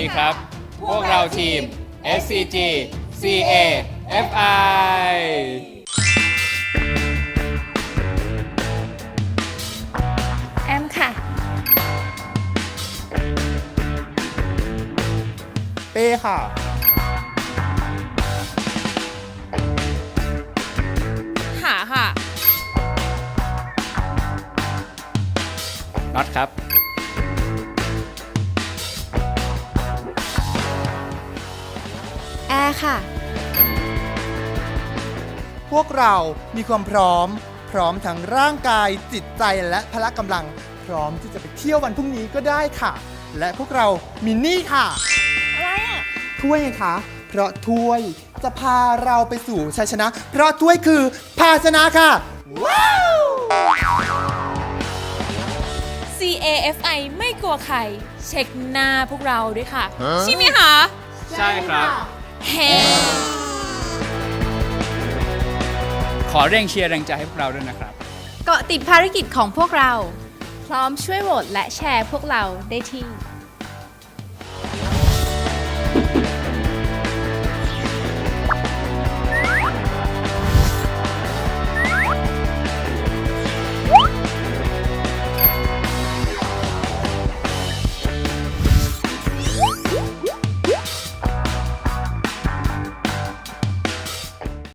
ดีครับ พวกเราทีม SCG CA FI แอมค่ะ เป้ค่ะ หาค่ะ น็อตครับ ค่ะ พวกเรามีความพร้อม พร้อมทั้งร่างกายจิตใจและพละกำลัง พร้อมที่จะไปเที่ยววันพรุ่งนี้ก็ได้ค่ะ และพวกเรามีนี่ค่ะอะไรอะถ้วยไงคะเพราะถ้วยจะพาเราไปสู่ชัยชนะ เพราะถ้วยคือภาชนะค่ะ ว้าว CAFI ไม่กลัวใคร เช็คหน้าพวกเราด้วยค่ะ ใช่ไหมคะ ใช่ครับ แฮขอแรงเชียร์แรงใจให้พวกเราด้วยนะครับ เกาะติดภารกิจของพวกเรา พร้อมช่วยโหวตและแชร์พวกเราได้ที่